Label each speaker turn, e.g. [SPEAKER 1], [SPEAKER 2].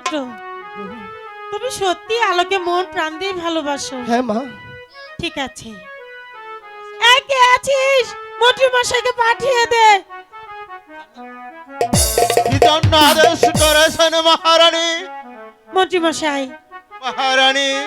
[SPEAKER 1] ছোট তুমি সত্যি আলোকে মন প্রাণ দিয়ে ভালোবাসো।
[SPEAKER 2] হ্যাঁ মা।
[SPEAKER 1] ঠিক আছে। একে আছিস? মোটু মশাইকে পাঠিয়ে দে।
[SPEAKER 3] আদেশ করেছেন মহারানী।
[SPEAKER 1] মন্ত্রী মশাই
[SPEAKER 3] মহারানী।